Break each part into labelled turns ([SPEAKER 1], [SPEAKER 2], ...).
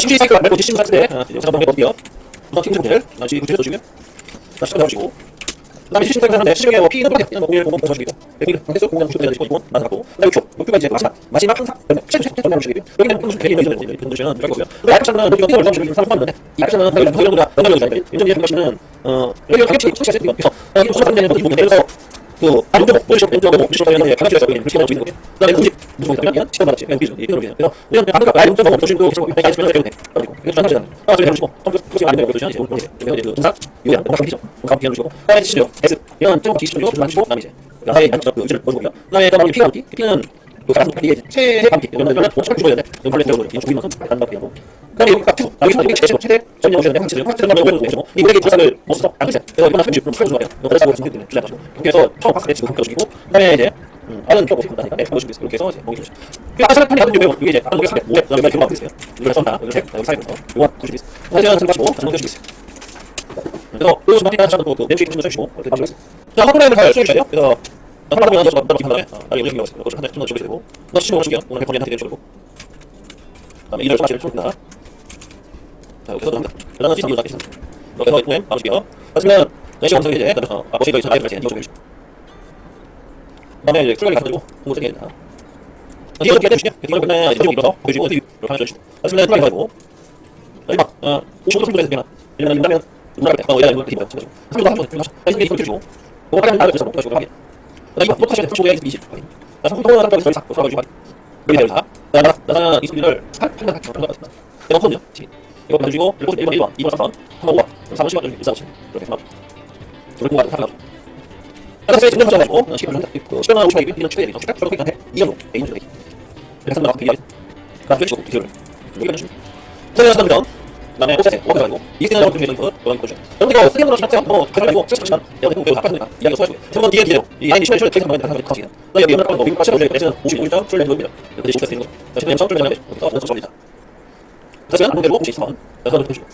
[SPEAKER 1] 심시 사이클 말고 지금 같은데 영상 한번 해볼게요. 우선 팀 분들 다시 구체적 주시면 다시 잡아주시고 그 다음에 시스템 사이클 하는데 시중에 뭐 피는 그냥 뭐 공유 공부 보셔주시고 여기는 상태에서 공유 주시면 되시고 나가고 그다음에 표 목표가 이제 마지막 마지막 항상 최초 최초 정면 주시고 여기는 평소 대리 이런 이런 이런 주시면 될 거고요. 그다음에 액션은 여기가 피는 얼마 주시면 사람 봤는데 이 액션은 여기 여기 여기가 연결 주시면 인정이 생각하시는 어 여기 어떻게 치 치셔야 돼요. 그래서 이거 수업 하는 데는 이 부분에 대해서 그 보시고 왼쪽에 못 보시고 하는데 강아지가 저기 그렇게 나오고 있는 거예요. 그다음에 음식 무슨 거냐면 그냥 시간 받았지. 그냥 비죠. 이 표현을 그래서 그냥 아무도 아예 좀 없으시고 계속 하시면 되고 돼. 그리고 이거 좀 하시잖아요. 아, 저기 해주시고 컴퓨터 그렇게 안 되면 여기서 이제 오늘 이제 그 동사 요양 동사 피죠. 동사 피해 주시고 그다음에 치시죠. S 이런 좀 지시죠. 좀 하시고 그다음에 이제 나의 안쪽 그 의지를 보시고요. 그다음에 또 피가 어디? 피는 그 가슴 뭐. 그래서. 이거 그래서 지금 주제 가지고 이렇게 해서 처음 파악할 때 지금 껴주시고 그다음에 이제 음, 다른 껴 보시고 그다음에 보시고 이렇게 해서 이제 보기 주시고. 그 아까 판이 하던 요 이게 이제 아까 이게 3 5 그다음에 이렇게 하고 있어요. 이걸 쏜다. 이걸 셋. 여기 사이부터 요거 보시고 있어요. 사실은 생각하시고 다시 한번 껴주시고 있어요. 그래서 그 내주시 좀 해주시고 이렇게 하시고 자 프로그램을 잘 수행해주셔야 돼요. 그래서 하나 보면 너 너렇게 한 다음에 아 여기 여기 여기 한대 좀더 주게 되고 너 시험 오시면 오늘 100번 한테 내주고 그다음에 이를 좀 하시면 좋습니다. 자 여기서 합니다. 그다음에 시험 이렇게 하시면 이렇게 해서 프로그램 바로시게요. 하시면 내시 검사 이제 그다음에 아 보시고 이제 아이들 좀 해주시고 그다음에 이제 출력이 가지고 공부 되게 됩니다. 이거 어떻게 해주시냐? 이걸 이제 이렇게 보여주고 이렇게 하셔주시고 하시면 출력이 가지고 마지막 어 55도 정도에서 그냥 이러면 된다면 누나가 돼. 어, 얘가 이거 이거 치고. 한번더 한번 더 하셔. 아이스 이렇게 주고. 뭐 하면 나를 그래서 못 가지고 하게. 나 이거 못 하시면 35에 20. 나 상품 통화하는 거에서 싹 풀어 가지고 하게. 여기 내려서. 나 나, 나 20일을 8 8년 같이 그런 거 같습니다. 없거든요. 지금. 이거 만들고 1번 1번 1번 2번 3번 3번 5번 3번 10번 이렇게 싸우시. 이렇게 해서 저를 공부하고 살아가고. 그래서 지금 하셔 가지고 시간 한다. 그 시간 하고 싶어 이런 추가해. 추가 추가 그냥 해. 이걸로 개인 주게. 그래서 나가 비교. 그다음 쭉 비교를. 여기 해주시면. 그래서 그다음 그다음에 오세세 워크 가지고 이게 그냥 좀 이거 그런 거죠. 여러분들 쓰는 거로 시작해요. 뭐 가지고 시작하시면 내가 그거 바꾸니까 이야기 소화하시고 세번 뒤에 뒤에 이 아니 시간이 되게 한번 다시 커지게. 나 여기 연락 받고 이거 빠져 버리게 되면 55점 줄내 놓습니다. 이렇게 시작해서 되는 거죠. 다시 그냥 점줄 내면 여기서 먼저 접니다. 다시 그냥 문제로 53원. 그래서 해주고.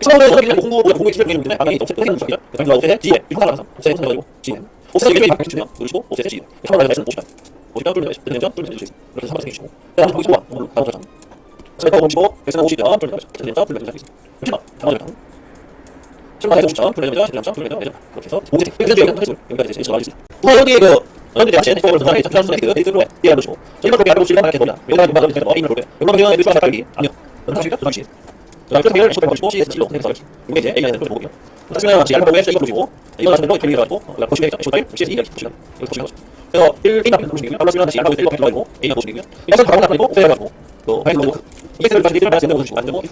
[SPEAKER 1] 처음에 저기 공부 공부 공부 기술 중인데 방향이 너무 세게 저기요. 그래서 오세세 지에 이거 하나 가서 오세세 선정하고 지에. 오세세 이렇게 바꿔 주시면 누르시고 오세세 지. 처음 나는 50점. 50점 뚫리면 되면 뚫리면 주시고. 이렇게 3번 생기시고. 그다음에 보시고 와. 바로 저 그래서 55, 그래서 50점, 뚫리면 되죠. 뚫리면 되죠. 잠시만, 잠깐만요. 10만 50점, 뚫리면 되죠. 10점, 뚫리면 되죠. 그렇게 해서 5제, 그래서. 뭐그그 저희가. 그 이걸 CS 로 해서 이게 이제 A가 되는 걸 보고요. 사실은 지금 알고 해서 이거 보시고 이거 하시는 거 이렇게 가지고 보시면 되죠. 시도 CS 이렇게 보시면 보시면 거죠. 그래서 1 1나 보시면 플러스면 다시 알고 1로 가지고 A가 보시면 이것은 바로 나타나고 오페어 가지고 또 파 이널 로그 이게 세를 다시 디테일을 할수 있는 거죠. 완전 뭐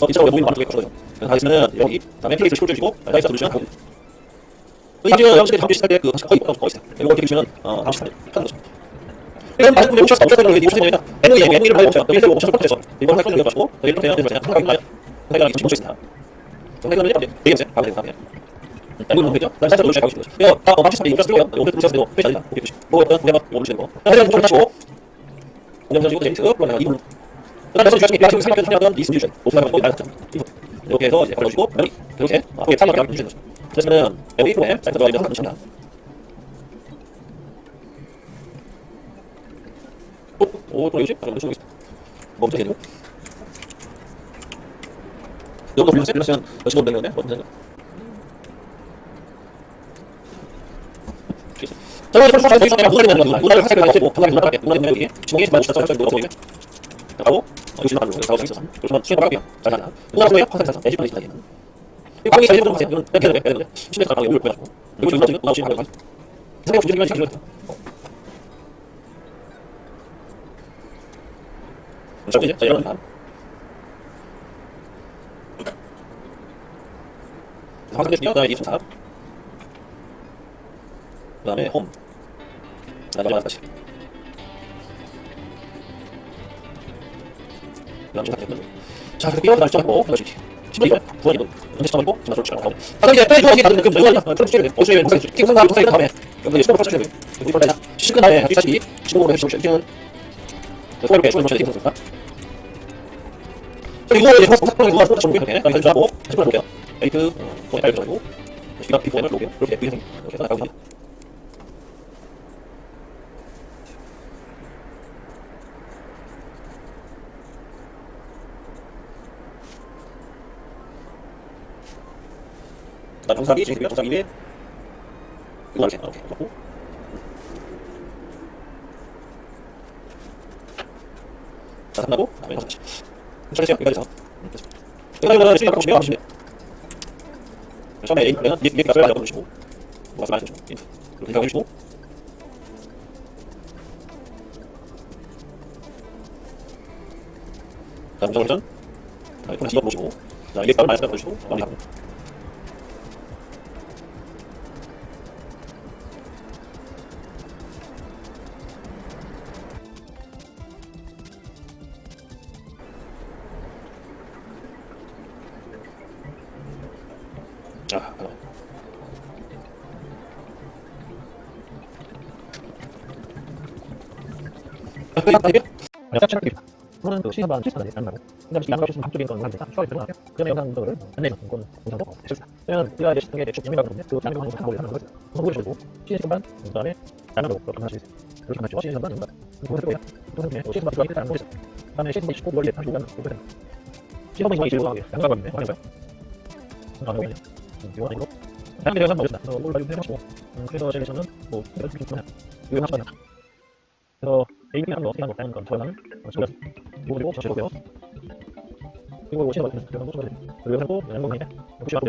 [SPEAKER 1] 어, 진짜로 모임 많은 쪽에 거죠. 그래서 하시면은 여기 다음에 플레이를 시켜 주시고 다이스 누르시면. 이제 영식에 다음 시할 때그 거의 못 가고 있어요. 이거 어떻게 보시면 어 다음 시간에 하는 거죠. 이런 많은 분들이 오셔서 어쩌다 그러는데 무슨 얘기냐? N을 N을 N을 발견하면 이걸 오셔서 첫 이걸 할 거는 가지고 이걸 해야 되는 거잖아요. 있나요? 내가 이거 좀 있습니다. 이거는 이제 되겠어요. 바로 되는 거예요. 이거는 되죠. 난 살짝 놀셔 가고 싶어요. 이거 다 어, 맞추면 이거 쓰고요. 이거 들으셔도 되고 회사. 이렇게 보시고. 뭐 어떤 우리가 오르시는 거. 하여튼 좀 하시고. 운영 가지고 제이트 그러면 이분. 그다음에 서 주시면 비하시고 생각해 주시면 이 스뮤션. 오픈하고 뭐 나갔죠. 이렇게 해서 이제 여기 이렇게 앞에 안 주시는 거죠. 그래서는 여기 프로에 사이트 들어가 있는 하나 오, 오, 또 여기지? 잠깐만, 좀뭐 어떻게 되죠? 여기서 불렀어요? 불렀으면 몇십원 되는 건데? 뭐 되는 거? 자, 이거 벌써 저희 내가 문화를 거야. 문화를 하세요. 하고 문화를 문화를 문화를 내는 게 지금이 만 오십 살 정도 되게. 하고 요즘 말로 그래서 가고 있어서 요즘은 수행 가고요. 잘 하나. 문화를 하고 하면서 내집 분이 있다. 이 방이 제일 좀 하세요. 이건 이렇게 되는 거예요. 신뢰 가방 여기 보여주고. 이거 좀 문화 문화 하고 가지고. 생각 없이 이런 식으로 자, 이제 자, 이런 다. 화상대 중요 그다음에 24. 그다음에 홈. 마지막까지. 그다음 자, 그렇게 띄워 날짜 하고 다시 신발 이거 부원 이거 언제 처음이고 지금 솔직히 하고. 아까 이제 여기 받는 그 뭐야? 그럼 주셔야 돼. 어제 무슨 팀 상담 도사이 다음에 여기 주셔야 돼. 이거 빨리 시간 나에 다시 지금으로 해주시면 이제는 소리를 빼서 먼저 이렇게 해서 이거 이제 파스 파스 이거 좀 이렇게 그냥 해주고 다시 볼게요. 에이트 어 알고 가지고 시가 비포를 놓게 이렇게 이렇게 이렇게 해서 나가고 나 정상이 진행되고요. 정상 2에 이거 이렇게 이렇게. 맞고 자, 끝나고. 다음에 다시. 천천히 여기까지 해서. 여기까지 수익 갖고 오시면 하시면. 처음에 A 플랜은 이해 값을 많이 넣어주시고. 뭐 말씀 많이 해주시고 인트. 그리고 생각해 주시고. 자, 무정 회전. 자, 직업 보시고. 자, 이해 값을 많이 넣어주시고. 마무리하고 아.
[SPEAKER 2] 저는 그 시간반 실시간에 안나고 그다음에 양가 없으면 한쪽인 건 하는데 추가로 들어가요. 그다음에 영상들을 안내는 건 영상도 했습니다. 그러면 우리가 이제 시청에 대충 영이라고 그러는데 그 장면 방송 한번 하는 거죠. 그래서 보시고 시간반 그다음에 양가로 그렇게 있어요. 그렇게 시즌 시간반 영상 그거 해보고요. 또 중에 시즌 반 들어가기 때문에 모르겠어요. 그다음에 시즌 29 원래 한 시간 그렇게 됩니다. 시즌 반26 하게 양가가 있는데 확인해봐요. 가능해요. 이거는 이거. 다음에 제가 한번 보겠습니다. 올라 좀 해보시고 음, 그래서 저는 뭐 이거 좀 좋네요. 이거 하시면 그래서 API는 어떻게 하는 건 저는 저는 이거 그리고 저시고요 그리고 오시는 거 그런 거 좋아요. 그리고 하고 거 그냥 혹시 하고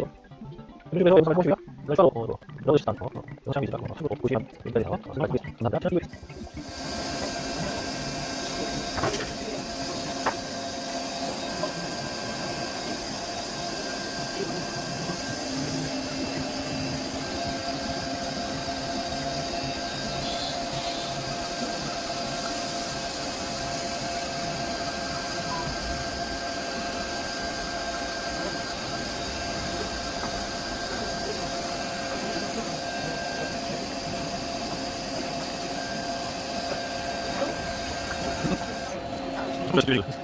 [SPEAKER 2] 그리고 그래서 영상 보시고요. 그래서 어어 영상이 있다. 어 하고 보시면 여기까지 나와. 감사합니다. 了。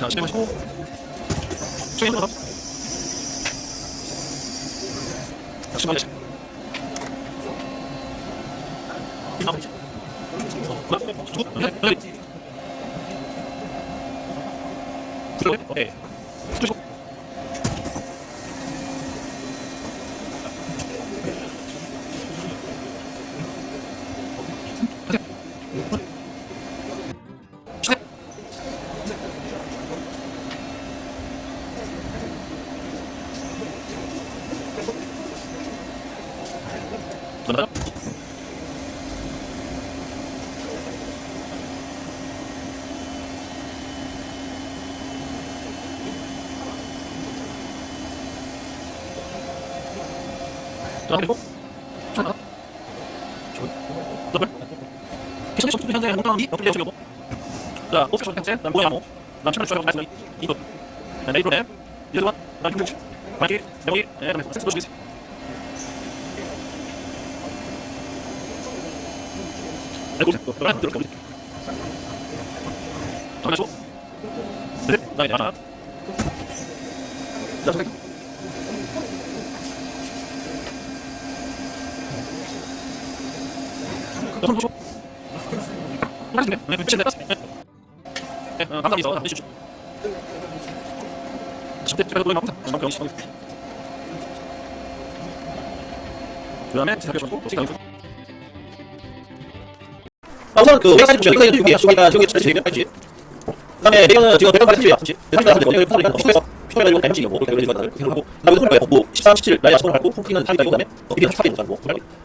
[SPEAKER 1] 자, 진행하시고 수행 들어가 자, 아, 우선 그 540 중에 6 6이야 가지고 7 8 0 그다음에 내경은 지금 1 8 7이야 30, 30, 30, 30, 30, 30, 30, 30, 30, 30, 30, 30, 30, 30, 30, 30, 30, 30, 30, 30, 30, 30, 30, 30, 30, 30, 30, 30, 30, 30, 30, 30, 30, 30, 30, 30, 30, 30, 30, 30, 30, 30, 30, 30, 30, 30, 30, 30, 30, 30, 30, 30, 30, 30, 30, 30, 30, 30, 30, 30, 30, 30, 30, 30, 30, 30, 30, 30, 30, 30, 30, 30, 30, 30, 30, 30, 30, 30, 30, 30, 30, 30, 30, 30, 30, 30, 30, 30, 30, 30, 30, 30, 30, 30, 30, 30, 30, 30, 30, 30, 30, 30, 30, 30, 30, 30, 30, 30, 30, 30, 30, 30, 30, 30, 30, 소매가 이거 날지 이거 그렇게 된다는 그렇게 하고 그다음에 소매가 벗고 13, 17 라이 40번 밟고 홈킹은 사기다 이거 그다음에 비비 합하게 못하는 거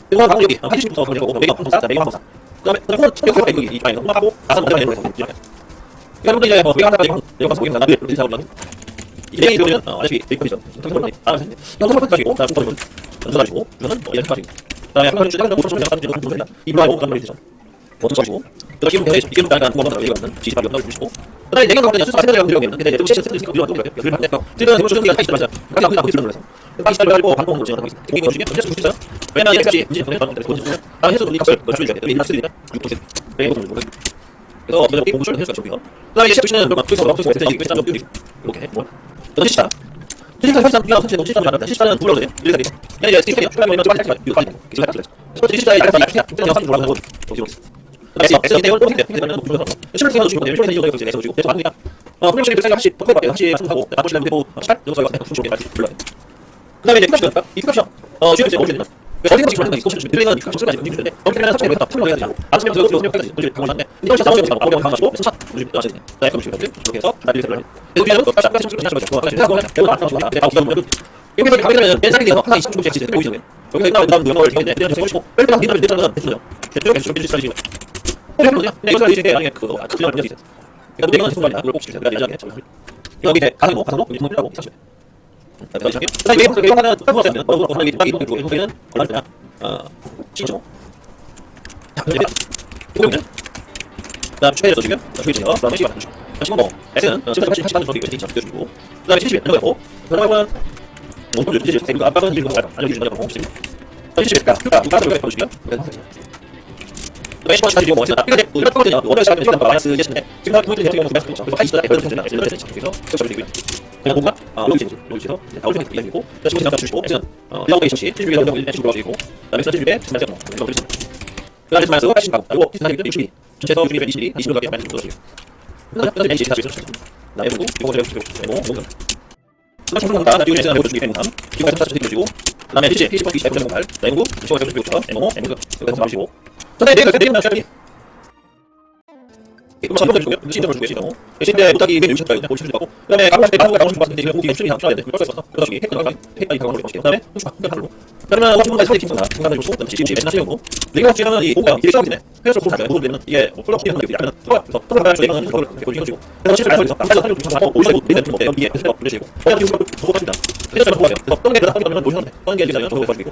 [SPEAKER 1] 그리고 나무 여기 80부터 그리고 뭐 매경 한번 사 매경 한번 사 그다음에 그다음에 소매 가고 이거 이 라인 홈 하고 나선 먼저 내려서 이렇게 여러분들 이제 뭐 매경 하다가 이거 이거 가서 보면 나도 이렇게 하고 이제 이러면 아시피 베이컨이죠 그다음에 아 영상 파트 가지고 그다음에 보면 연습 가지고 이거는 뭐 이렇게 가지고 그다음에 한 가지 주장 정보 좀 약간 좀 보면 이브라이오 그다음에 되죠 보통 가지고 그다음에 기름 대회 기름 단간 공간 이거는 지지발 연락을 주시고 그다음에 내가 가면 수사 세대가 들어오면 근데 이제 시스 세대 들어오면 또 그래요. 그걸 할때 지금 대본 수준이 다시 맞아. 그게 아무나 보지 그래서 다시 가지고 방송 뭐 진행하고 있어. 이거 중에 문제 좀 있어요. 왜냐면 이제 이제 보내 던 돈. 아 해서 우리 값을 그 줄여야 돼. 우리 납세니까 6%. 그래서 그래서 어떤 공부를 해서 가지고 그다음에 이제 시는 그럼 그래서 막 그래서 이제 일단 좀 이렇게 뭐너 시차 시차 사실상 그냥 사실 너무 시차는 많은데 시차는 불러도 돼. 일단 돼. 그냥 이제 시차면 출발하면 좀 빨리 할거 이거 빨리. 기술 할거 그래서 시차에 따라서 그냥 그냥 영상 돌아가는 거 어디로 그래서 그래서 이제 또 힘들 힘들면 뭐 불러서 심을 생각도 주고 생각도 주고 내서 주고 그래서 하는 거야. 어 그럼 시차에 다시 더 해봐. 다시 하고 나머지는 되고 18 여기서 가서 숨 쉬게 다시 불러야 돼. 그다음에 이제 피카시가 이 피카시가 어 지금 이제 어떻게? 어디 가서 지금 하는 피카시 쓰지 마시고 움직이는데 어떻게 하면 탑을 다 풀려야 되잖아. 아침에 저녁 저녁 까지 돌리 방을 하는데 이거 진짜 상황이 없어. 거기 가서 그래서 하시네. 나 약간 움직이는데 이렇게 해서 다리 들어. 그래서 그냥 깜짝 깜짝 깜짝 깜짝 깜짝 배우다 나타나서 근데 바로 기다려. 여기서 가게 되면 내 자리에 항상 20분 정도 지금 보이잖아요. 여기서 나온 다음 되게 되게 되게 쉬고 빨리 딱 니들 되잖아. 됐어요. 계속. 그래 뭐냐? 그냥 이거 이제 나중에 그거 아 그냥 문제 있어. 그러니까 내가 무슨 말이야? 그걸 꼭 돼. 내가 예전에 참. 이거 밑에 가는 거, 거, 이거 뭐라고 사실. 내가 시작해. 그다음에 이게 이거 하나 딱 보면 어, 어, 이게 딱 이거 이거 이거는 얼마 되냐? 어, 7조. 자, 이제 보면 그다음 최대로 주면 주의죠. 그다음에 시간 주고. 지금 뭐 X는 지금 80 80 정도 이거 있죠. 주고. 그다음에 70 이런 거고. 그다음에 뭐또 이제 이거 아빠는 이거 알아. 알려 주는 거고. 70. 70가 그러니까 누가 그걸 보여주면 왜 시간 다시 뭐 어디서 이거 이거 거든요. 오늘 시간에 시간 마이너스 이제인데 지금 한 분들이 어떻게 보면 그렇죠. 그래서 있어야 돼. 그래서 이제 이제 그래서 그래서 되고요. 그냥 뭔가 아 여기 지금 여기 지금 이제 나올 생각 이야기고 지금 지금 주시고 지금 어 이런 거 있으시 70에 이런 거 있는 식으로 하시고 그다음에 70에 지금 제가 이거 그렇죠. 그다음에 마이너스 80 가고 그리고 비슷하게 62 전체에서 62 20 20을 가게 마이너스 넣어주세요. 그다음에 NC 다시 넣어주세요. 나의 보고 이거 제가 주고 뭐 뭔가 그다음 청소는 다 나중에 제가 보여주기 때문에 기본 사실 드리고 그 다음에 70 70 20 9 8 나이고 이거 제가 주고 M5 M5 이거 하시고 근데 내가 내가 나셔야 이 거 한번 해주고요. 시점을 주고 계시고 계신데 못하기 맨 유시까지 그냥 보시면 되고 그다음에 가고 싶을 때 가고 싶은 것 같은데 지금 무기 수준이 안 써야 돼. 그걸 써서 그래서 이게 핵까지 핵까지 가고 싶으시고 그다음에 후추 한개 하고 그러면 어떤 사이팅 선사 중간에 주고 그다음에 지금 맨날 쓰려고 내가 지금 이 고가 이게 시험이네. 그래서 좀 이게 뭐게 약간 그래서 그걸 깜짝 살려 좀? 이게 그러시고 그냥 지금 같습니다. 그래서. 그래서 하면 저거 가지고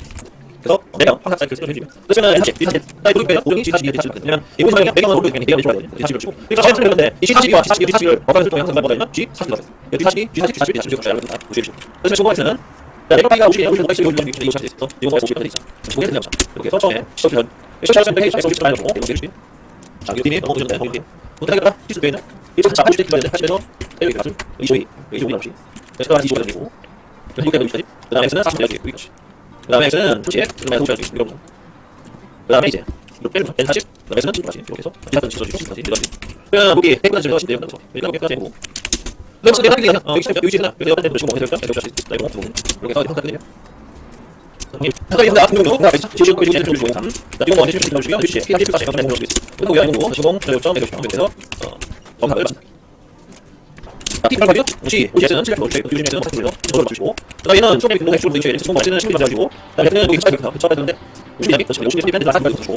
[SPEAKER 1] 그래서 내가 사이클 쓰는 해주면 그러면 사실 이 사실 나이 모르겠요 우리 지사시 이해 되지 왜냐면 이거 보면 내가 모르겠 때문에 내가 좋아야 돼 사실을 주고 그러니까 잘 쓰는데 이 지사시 이 지사시를 어떤 활동에 항상 뭐가 있나 지이 지사시 지사시 지사시 지사시 지사시 알고 있다 우시 주고 그래서 중국에서는 내가 파이가 우시 우시 우시 우시 우시 이거 사실 있어 이거 우시 되지 중국에 되냐 이렇게 해서 처음에 시작하면 시작하면 소식 많이 주고 이거 되지 자 이거 팀이 좋은데 너무 팀 할까 디스플레이 있는 이거 자 50대 기반인데 하시면서 여기 가서 25 25 남시 그래서 25가 되고 그리고 이렇게 되고 그다음에 X는 40 되고 이거 그 다음에 X는 토시에 그다음에 토시할 수 있는 이런 거. 그 다음에 이제 이렇게 빼주면 N40 그 다음에 X는 70까지 이렇게 해서 기사든 지서주고 지금까지 이런 그냥 무기 대구까지 들어가시면 돼요. 그래서 일단 무기까지 되고. 그럼 내가 하는 게 어, 여기 여기 있잖아. 여기 어떤 데도 지금 뭐 해야 될까? 여기 자 이거 부분. 이렇게 해서 하거든요. 하다 있는데 아픈 정도. 나 지금 거기 지금 주시고. 나 이거 뭐 해주시면 주시면 주시. 피 한시 까지 가면 되는 거 그리고 야 이거 지금 저점 내려 주시면 돼서 어. 검사를 받습니다. 자, 티 발발이요? 혹시 OCS는 700% 주시고 유진에서는 40%로 저를 맞추시고 그다음에 얘는 수업에 공동 핵심으로 되어 있는 수업 말씀은 10일 맞아주시고 그 다음에 얘는 여기 차이 그렇다. 그쵸? 되는데 혹시 양이 그렇죠. 50일 밴드 나사 발도 주시고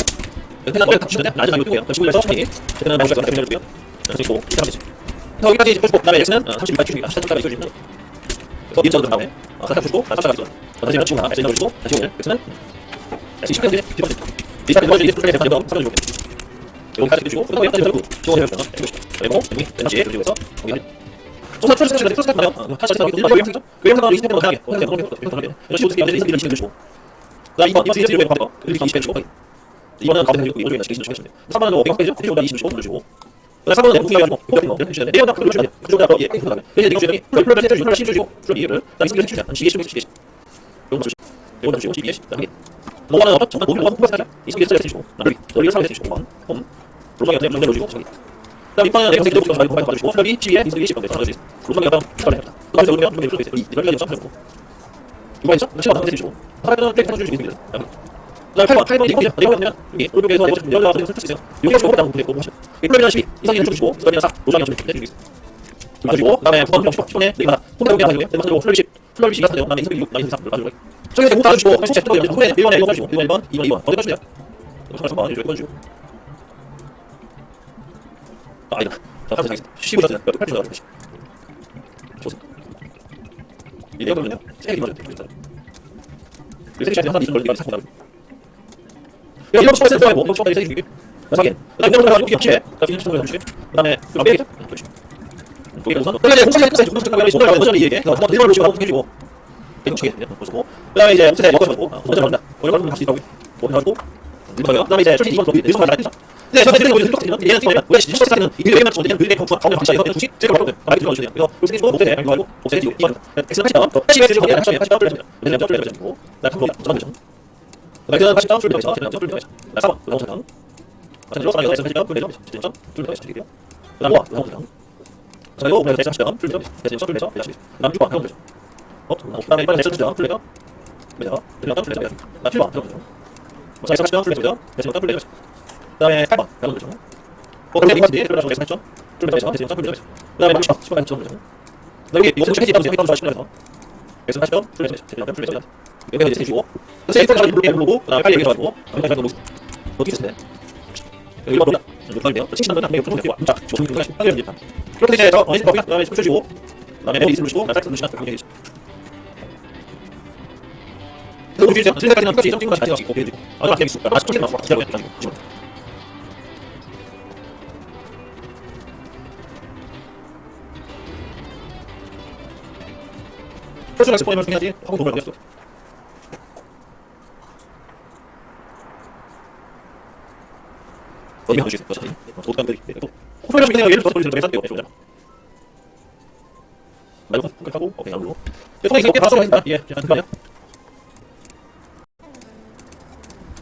[SPEAKER 1] 그냥 머리 탁 치는데 낮은 가격 뜨고요. 지금에서 차이 제가 나오셔서 나중에 내려주고요. 그리고 이렇게 하면 되지. 여기까지 해주시고 그 다음에 X는 32만 주기가 13까지 해주시면 그래서 인자도 다음에 아, 살짝 주시고 아, 살짝 가지고 다시 치고 나가 X 넣어주시고 다시 오늘 X는 X 10년 뒤에 뒤집어주세요. 이사람 넣어주고 이제 풀에 대해서 먼저 삼아주고 여기까지 해주시고 그 다음에 여기까지 해주고 지원을 해주시면 해주시고 그리고 여기 다시 해주시고 해서 여기 하 이요. 하차 스케줄 이거 요양 상점 요양 상점 리스트 편하게 어떻게 어떻게 어떻게 어떻게 이런 식으로 스케줄 이제 리스트 주시고 나 이번 이번 시즌 이거 받고 이렇게 20회 주고 이번은 가운데 해주고 다시 20회 주시면 돼요. 3번은 500 페이지 해주고 나20 주시고 누르시고 그다음 3번은 무기가 가지고 이렇게 넣어 해주셔야 돼. 내가 그걸 돼. 그쪽에 앞으로 예 그다음에 그래서 이거 주더니 풀풀 해주시고 풀 주시고 풀 이를 나 20개 해주시면 한 12개 12개 이거 주시고 이거 주시고 12개 그다음에 로마는 어떤 정말 몸이 로마 공부하자 20개 해주시고 나를 너를 사회 해주시고 홈 로마가 어떻게 정리해 주시고 저기 그 다음 이번에 내가 생각해 보고 많이 봐주시고 그다음에 12에 인수기 10번 돼서 하나씩 로마가 어떤 추가를 합니다. 그다음에 그러면 좀 이렇게 있어요. 이걸 가지고 점프하고 이거 있어? 시간 한번 해주시고 플레이 해줄 수 있습니다. 그다음에 8번 8번 이거 이거 그냥 여기 오른쪽에서 여기가 어디 설치 있어요. 여기가 좀 호흡당 되고 하시고 플레이는 12 이상이 좀 주시고 그다음에 4 로마가 좀 해주시고 맞으시고 그다음에 9번 10번 10번에 내가 혼자 그냥 하시고요. 내가 플레이 10 플레이 10 가서 그다음에 인수기 6 나이 3 맞으시고 저기 대고 설치 또 후에 1번에 이거 가지고 1번 2번 2번 2번 어디 돼요? 그래서 3번 이거 주시고 아, 아니다. 자, 다시 하겠습니다. 15년 몇 8주 나가죠. 좋습니다. 이 내용은요, 세게 맞아요. 일단. 그 세게 하나 이런 걸 내가 사고 나가죠. 야, 이런 거 센터에 뭐, 뭐, 세게 주기. 그다음에 이런 거 가지고 기억해. 그다음에 이런 거 가지고 그다음에 그 앞에 그렇죠. 거기가 우선 그다음에 이제 공사에 끝에 중간 중간 중간 먼저 이게 그다음에 일본을 보시고 하고 해주고 이렇게 치게 보시고 그다음에 이제 공사에 먹어가지고 먼저 갑니다. 거기 가서 할수 있다고. 거기 가지고 그다음에 이제 솔직히 이건 이건 말안 했죠. 네, 저한테 드리는 거는 똑같아요. 얘는 지금 왜 시스템 사는 이 외에만 좀 되는 그게 가운데 이거 주식 제가 말하거든. 많이 들어 주세요. 그래서 그렇게 해주고 목대 이거 하고 목대 이거 엑스 80다운 더 80에 주고 그냥 80에 80다운 돌려줍니다. 왜냐면 점 돌려주고 나 컴퓨터 잠깐 보죠. 그다음에 80다운 돌려줘서 제가 점 돌려줘서 나 4번 나오서 다운. 그래서 사람이 엑스 80다운 돌려줘. 점 돌려줘서 드릴게요. 그다음 5 나오서 다운. 자 이거 오늘 엑스 80다운 돌려줘. 엑스 점 돌려줘. 남 6번 다운 돌려줘. 어, 그다음에 이번에 엑스 80다운 돌려줘. 그래서 돌려줘. 돌려줘. 나 7번 돌려줘. 자 엑스 80다운 돌려줘. 엑스 80다운 돌려줘. 그다음에 8번 나오는 거죠. 어, 근데 이거 뒤에 들어가서 했죠? 뚫면서 대신 점프 뚫면서. 그다음에 60번 10번 점프 여기 이거 해지 해지 해지 해서 그래서 80번 뚫면서 대신 점프 뚫면서 여기 이제 해주고 그래서 이거 가지고 누르고 그다음에 빨리 얘기해 가지고 여기 가지고 어떻게 쓰네? 여기 이거 뭐야? 이거 빨리요. 70번 은 한명 풀고 와. 자, 좀 하시고 하면 됩니다. 그렇게 이제 저 어디 거기 그다음에 풀 주시고 그다음에 여기 누르시고 나딱 누르시면 그렇게 그리고 이제 틀리까지는 끝까지 점 찍은 거 다시 찍고 해주고 아, 안 되겠어. 아, 찍는 거 기다려 지금. 퍼스널 스포이면 중요하지. 하고 돈을 벌겠어 어디 하고 싶어 어차피 도둑감들이 또. 하면 그냥 얘를 더 돌리는 거에 싼데요 배우자 말고 하고? 오케이 하고 통에 이렇게 바로 하겠다. 예 그냥 그냥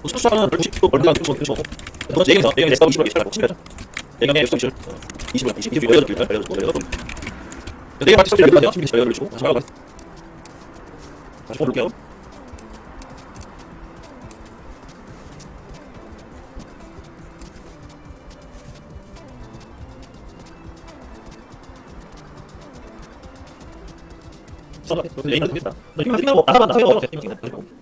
[SPEAKER 1] 수수하는 별로 쉽고 얼마나 좀 그렇죠 두 번째 얘기는 얘기는 내가 20을 예측하고 10을 얘기는 역전 20을 20 20 열여덟 줄 열여덟 줄 열여덟 내가 마치 설정 열여덟 10을 열여덟 주고. 여기 얘기는 되겠다. 너 이거 생각하고 나가봐 나가봐 나가봐. 이거 생각하고.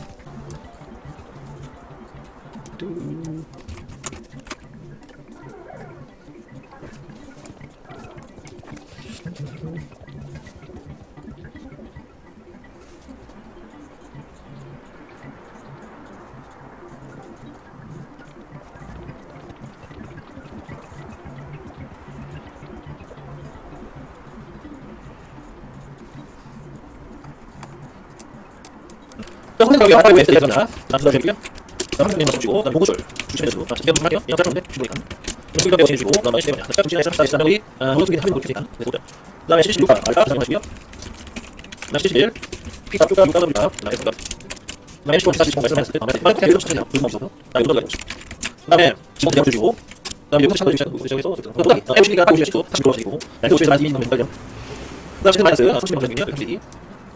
[SPEAKER 1] 여기 아래 왼쪽에 있습니다. 자, 들어주시고요. 자, 선생님 맞추시고, 그다음에 보고줄 주시면 자, 지금 할게요. 이거 짧은데 주시니까. 여기 여기 주시고, 그다음에 시대면 자, 중진에서 다시 여기 어, 오른쪽에 하면 놓치니까. 네, 보자. 그다음에 76번 알파 잠깐만요. 나 71. 피가 쭉가 쭉가 돌리다. 나 해서 그다음에 10번 40, 10번 말씀하셨을 때 다음에 만약 그냥 이렇게 찾으세요. 무슨 없어서 그다음에 이거 들어가야 그다음에 10번 대학 주시고 그다음에 여기서 참고 주시고 여기서 또다기 MC가 딱 오시고 다시 들어오시고 그다음에 오시면서 마이너스 2만 걸려 그다음에 마이너스 30만 원이거든요.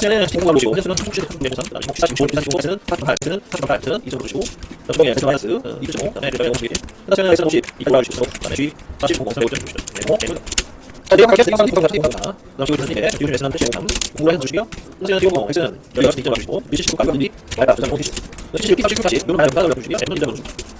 [SPEAKER 1] 세는 제공으로 오시고 그래서는 총출 제품 내고선 그다음에 기사 지금 기사 지금 에서는 38%는 38%는 이 정도 오시고 전에 에서 마이너스 2.5 그다음에 레벨 50 그다음에 에서 50 이걸 가지고 그다음에 G 40.5에서 5.6 내고 자, 내가 가르쳐 드린 것은 이건 같은 겁니다. 그럼 지금 선생님의 기준 에서는 뜻이 없음. 공부를 해서 주시고요. 선생님은 지금 X는 여기 가서 직접 주시고 미시 19 가격 분리 알바 조사 공시. 미시 19 40 룰 마이너스 가격 주시고요. 앱은 이자 넣어줍니다.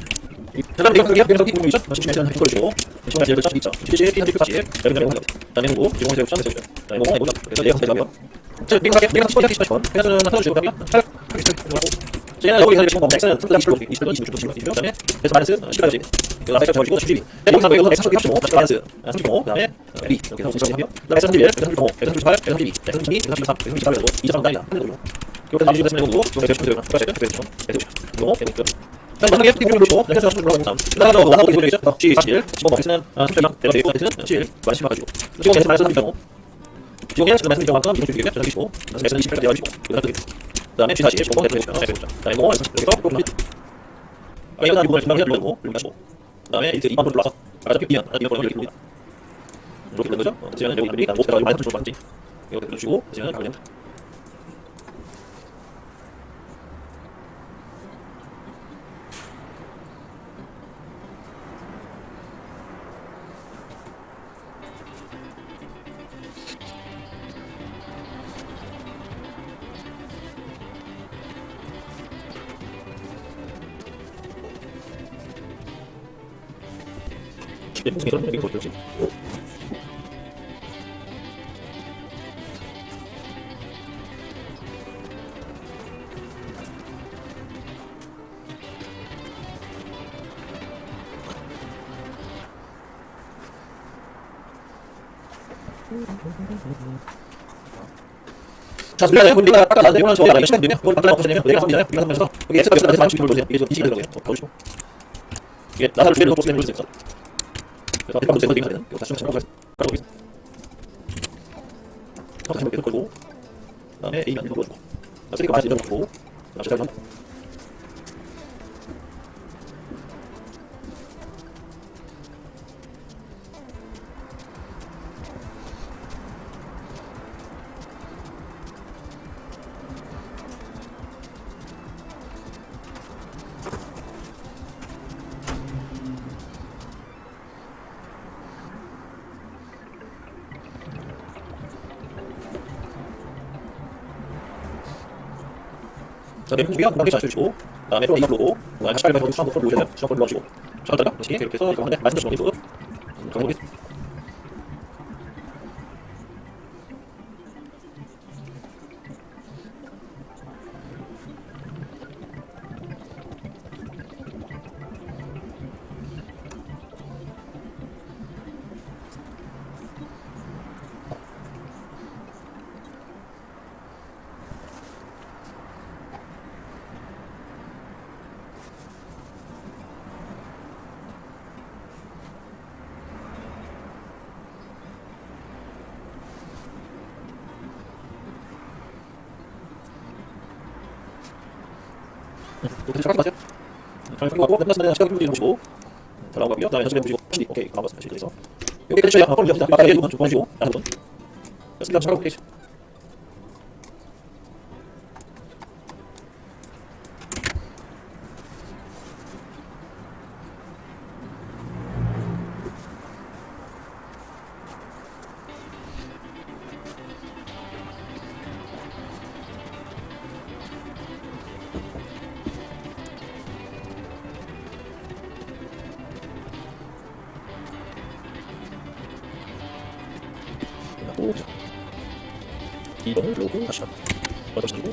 [SPEAKER 1] 그다음에 내가 그게 그래서 이 부분이죠. 30 X는 이렇게 걸어주고, 10만 제일 점 있죠. 70, 30, 40, 여기 그다음에 공격. 그다음에 공부, 지금 공격 점 되죠. 그다음에 공격, 공격. 그래서 내가 되고요. 자, 내가. 내가 10번, 10번, 10번. 그래서는 하나 주고 가면 8, 8, 8, 저희는 여기 가서 지금 30, 20, 20, 20, 20, 20, 20, 그다음에 그래서 마이너스 10까지 그 다음에 적어주고 12. 여기서 여기서 X 35, 마이너스 35, 그다음에 B 이렇게 해서 정리하고요. 그다음에 X 31, X 35, X 38, X 32, X 32, X 33, X 38 되고 2점 단위다. 한 대로. 이거 되고 이거 X 30 들어가. X 30 되죠. X 30. 이거 되고. 다시 만약에 특히 보시고 30 들어가는 다음. 그다음에 뭐 하나 더 되죠. G 41, 15, X는 30점, 내가 되고 X는 11, 마이너스 10 가지고. 지금 X 마이너스 30점. 지금 X 마이너스 30점만큼 이거 주시고요. X 25, X는 28까지 되어주고. 그다음에 그다음에 G 40, 15, X 30, X 30. 그다음에 뭐 여기서 또 아, 이거 나 이거 금방 해주고 올리고 그다음에 이제 2번 번 올라서 아까 그 비안 이거 번호 이렇게. 이렇게 된 거죠? 어, 그러면 여기 남들이 한 5가 많이 좀 많지. 이거 해주시고 그러면 바로 됩니다. 자, 그러면 우리가 아까 나한테 영화는 저기 시간 되면 그걸 바꾸려고 하시면 내가 하면 우리가 하면서 여기 X가 몇을 나한테 지금 보세요. 이게 좀 인식이 들어가요. 이게 나사를 보시면 볼수 있어. 그래서 앞에 방금 되는 되는 이거 다시 가고 가고 있어. 다시 한번 계속 걸고 그다음에 A만 이거 넣어주고 아, 쓰리가 많이 넣어주고 다시 잘 한번 자, 내용 중에 한번 잘 주시고 그다음에 또 이걸로 그다음에 다시 빨리 가서 수학 부터 보셔야 돼요. 부터 넣어주고 다시 이렇게 해서 이거 한데 말씀 좀 정리해 또 잠깐 마세요. 잘 풀고 끝났으면 시간 풀고 보시고 잘 나온 것 같고요. 그다음에 연습해 보시고 다시 오케이 나온 것 같습니다. 실제에서 여기 끝이에요. 아, 그럼 이제 아까 얘기 좀 보시고 다른 분. 됐습니다. 잘 하고 계시죠. 2번을 누르고 다시 한번 다시 누르